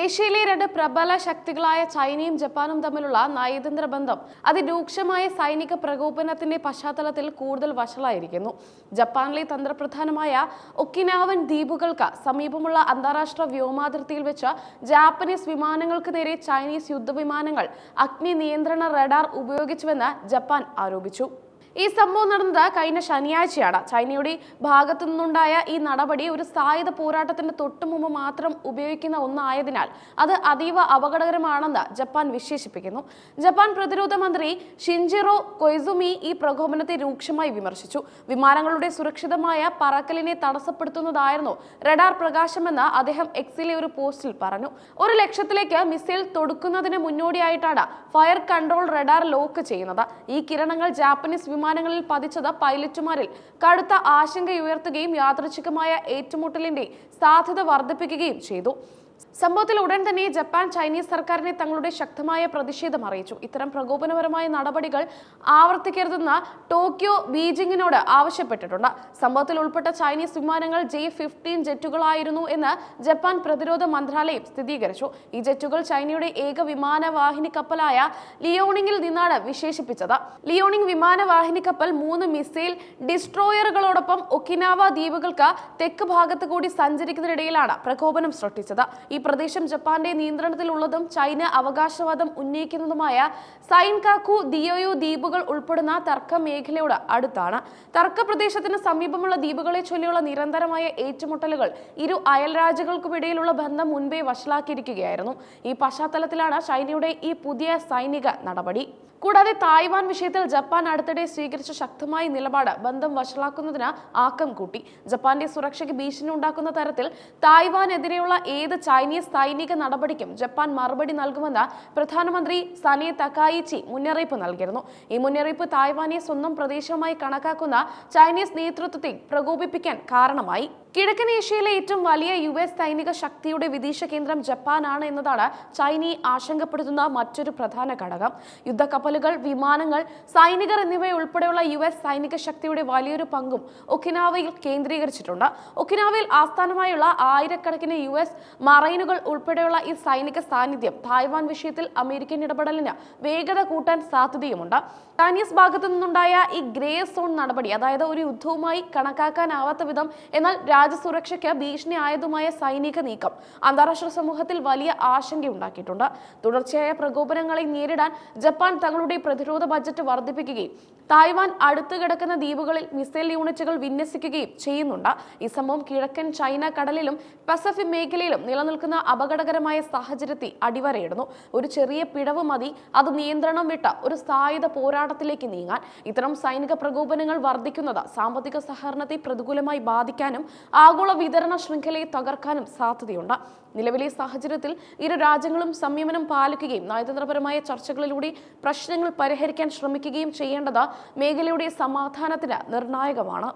ഏഷ്യയിലെ രണ്ട് പ്രബല ശക്തികളായ ചൈനയും ജപ്പാനും തമ്മിലുള്ള നയതന്ത്ര ബന്ധം അതിരൂക്ഷമായ സൈനിക പ്രകോപനത്തിന്റെ പശ്ചാത്തലത്തിൽ കൂടുതൽ വഷളായിരിക്കുന്നു. ജപ്പാനിലെ തന്ത്രപ്രധാനമായ ഒക്കിനാവൻ ദ്വീപുകൾക്ക് സമീപമുള്ള അന്താരാഷ്ട്ര വ്യോമാതിർത്തിയിൽ വെച്ച് ജാപ്പനീസ് വിമാനങ്ങൾക്ക് നേരെ ചൈനീസ് യുദ്ധവിമാനങ്ങൾ അഗ്നി നിയന്ത്രണ റഡാർ ഉപയോഗിച്ചുവെന്ന് ജപ്പാൻ ആരോപിച്ചു. ഈ സംഭവം നടന്നത് കഴിഞ്ഞ ശനിയാഴ്ചയാണ്. ചൈനയുടെ ഭാഗത്തു നിന്നുണ്ടായ ഈ നടപടി ഒരു സായുധ പോരാട്ടത്തിന്റെ തൊട്ടു മുമ്പ് മാത്രം ഉപയോഗിക്കുന്ന ഒന്നായതിനാൽ അത് അതീവ അപകടകരമാണെന്ന് ജപ്പാൻ വിശേഷിപ്പിക്കുന്നു. ജപ്പാൻ പ്രതിരോധ മന്ത്രി ഷിൻജിറോ കൊയ്സുമി ഈ പ്രകോപനത്തെ രൂക്ഷമായി വിമർശിച്ചു. വിമാനങ്ങളുടെ സുരക്ഷിതമായ പറക്കലിനെ തടസ്സപ്പെടുത്തുന്നതായിരുന്നു റഡാർ പ്രകാശമെന്ന് അദ്ദേഹം എക്സിലെ ഒരു പോസ്റ്റിൽ പറഞ്ഞു. ഒരു ലക്ഷത്തിലേക്ക് മിസൈൽ തൊടുക്കുന്നതിന് മുന്നോടിയായിട്ടാണ് ഫയർ കൺട്രോൾ റഡാർ ലോക്ക് ചെയ്യുന്നത്. ഈ കിരണങ്ങൾ ജാപ്പനീസ് വിമാനങ്ങളിൽ പതിച്ചത് പൈലറ്റുമാരിൽ. കടുത്ത ആശങ്കയുയർത്തുകയും യാദൃച്ഛികമായ ഏറ്റുമുട്ടലിന്റെ സാധ്യത വർദ്ധിപ്പിക്കുകയും ചെയ്തു. സംഭവത്തിൽ ഉടൻ തന്നെ ജപ്പാൻ ചൈനീസ് സർക്കാരിനെ തങ്ങളുടെ ശക്തമായ പ്രതിഷേധം അറിയിച്ചു. ഇത്തരം പ്രകോപനപരമായ നടപടികൾ ആവർത്തിക്കരുതെന്ന് ടോക്കിയോ ബീജിംഗിനോട് ആവശ്യപ്പെട്ടിട്ടുണ്ട്. സംഭവത്തിൽ ഉൾപ്പെട്ട ചൈനീസ് വിമാനങ്ങൾ ജെ ഫിഫ്റ്റീൻ ജെറ്റുകളായിരുന്നു എന്ന് ജപ്പാൻ പ്രതിരോധ മന്ത്രാലയം സ്ഥിരീകരിച്ചു. ഈ ജെറ്റുകൾ ചൈനയുടെ ഏക വിമാനവാഹിനി കപ്പലായ ലിയോണിംഗിൽ നിന്നാണ് വിശേഷിപ്പിച്ചത്. ലിയോണിംഗ് വിമാനവാഹിനി കപ്പൽ മൂന്ന് മിസൈൽ ഡിസ്ട്രോയറുകളോടൊപ്പം ഒക്കിനാവ ദ്വീപുകൾക്ക് തെക്ക് ഭാഗത്ത് കൂടി സഞ്ചരിക്കുന്നതിനിടയിലാണ് പ്രകോപനം സൃഷ്ടിച്ചത്. ഈ പ്രദേശം ജപ്പാന്റെ നിയന്ത്രണത്തിലുള്ളതും ചൈന അവകാശവാദം ഉന്നയിക്കുന്നതുമായ സൈൻകാക്കു ദിയോയു ദ്വീപുകൾ ഉൾപ്പെടുന്ന തർക്ക മേഖലയോട് അടുത്താണ്. തർക്ക പ്രദേശത്തിന് സമീപമുള്ള ദ്വീപുകളെ ചൊല്ലിയുള്ള നിരന്തരമായ ഏറ്റുമുട്ടലുകൾ ഇരു അയൽ രാജ്യങ്ങൾക്കുമിടയിലുള്ള ബന്ധം മുൻപേ വഷളാക്കിയിരിക്കുകയായിരുന്നു. ഈ പശ്ചാത്തലത്തിലാണ് ചൈനയുടെ ഈ പുതിയ സൈനിക നടപടി. കൂടാതെ തായ്വാൻ വിഷയത്തിൽ ജപ്പാൻ അടുത്തിടെ സ്വീകരിച്ച ശക്തമായ നിലപാട് ബന്ധം വഷളാക്കുന്നതിന് ആക്കം കൂട്ടി. ജപ്പാന്റെ സുരക്ഷയ്ക്ക് ഭീഷണി ഉണ്ടാക്കുന്ന തരത്തിൽ തായ്വാനെതിരെയുള്ള ഏത് ചൈനീസ് സൈനിക നടപടിക്കും ജപ്പാൻ മറുപടി നൽകുമെന്ന് പ്രധാനമന്ത്രി സനെ തക്കായിച്ചി മുന്നറിയിപ്പ് നൽകിയിരുന്നു. ഈ മുന്നറിയിപ്പ് തായ്വാനെ സ്വന്തം പ്രദേശമായി കണക്കാക്കുന്ന ചൈനീസ് നേതൃത്വത്തെ പ്രകോപിപ്പിക്കാൻ കാരണമായി. കിഴക്കൻ ഏഷ്യയിലെ ഏറ്റവും വലിയ യു എസ് സൈനിക ശക്തിയുടെ വിദേശ കേന്ദ്രം ജപ്പാനാണ് എന്നതാണ് ചൈനയെ ആശങ്കപ്പെടുത്തുന്ന മറ്റൊരു പ്രധാന ഘടകം. യുദ്ധക്കപ്പലുകൾ വിമാനങ്ങൾ സൈനികർ എന്നിവയുൾപ്പെടെയുള്ള യു എസ് സൈനിക ശക്തിയുടെ വലിയൊരു പങ്കും ഒക്കിനാവയിൽ കേന്ദ്രീകരിച്ചിട്ടുണ്ട്. ഒക്കിനാവയിൽ ആസ്ഥാനമായുള്ള ആയിരക്കണക്കിന് യു എസ് മറൈനുകൾ ഉൾപ്പെടെയുള്ള ഈ സൈനിക സാന്നിധ്യം തായ്വാൻ വിഷയത്തിൽ അമേരിക്കൻ ഇടപെടലിന് വേഗത കൂട്ടാൻ സാധ്യതയുമുണ്ട്. ചൈനീസ് ഭാഗത്തു നിന്നുണ്ടായ ഈ ഗ്രേ സോൺ നടപടി അതായത് ഒരു യുദ്ധവുമായി കണക്കാക്കാനാവാത്ത വിധം എന്നാൽ രാജ്യസുരക്ഷയ്ക്ക് ഭീഷണി ആയതുമായ സൈനിക നീക്കം അന്താരാഷ്ട്ര സമൂഹത്തിൽ വലിയ ആശങ്കയുണ്ടാക്കിയിട്ടുണ്ട്. തുടർച്ചയായ പ്രകോപനങ്ങളെ നേരിടാൻ ജപ്പാൻ തങ്ങളുടെ പ്രതിരോധ ബജറ്റ് വർദ്ധിപ്പിക്കുകയും തായ്വാൻ അടുത്തു കിടക്കുന്ന ദ്വീപുകളിൽ മിസൈൽ യൂണിറ്റുകൾ വിന്യസിക്കുകയും ചെയ്യുന്നുണ്ട്. ഈ സംഭവം കിഴക്കൻ ചൈന കടലിലും പസഫിക് മേഖലയിലും നിലനിൽക്കുന്ന അപകടകരമായ സാഹചര്യത്തിൽ അടിവരയിടുന്നു. ഒരു ചെറിയ പിഴവ് മതി. അത് നിയന്ത്രണം വിട്ട ഒരു സായുധ പോരാട്ടത്തിലേക്ക് നീങ്ങാൻ ഇത്തരം സൈനിക പ്രകോപനങ്ങൾ വർദ്ധിക്കുന്നത് സാമ്പത്തിക സഹകരണത്തെ പ്രതികൂലമായി ബാധിക്കാനും ആഗോള വിതരണ ശൃംഖലയെ തകർക്കാനും സാധ്യതയുണ്ട്. നിലവിലെ സാഹചര്യത്തിൽ ഇരു രാജ്യങ്ങളും സംയമനം പാലിക്കുകയും നയതന്ത്രപരമായ ചർച്ചകളിലൂടെ പ്രശ്നങ്ങൾ പരിഹരിക്കാൻ ശ്രമിക്കുകയും ചെയ്യേണ്ടത് മേഖലയുടെ സമാധാനത്തിന് നിർണായകമാണ്.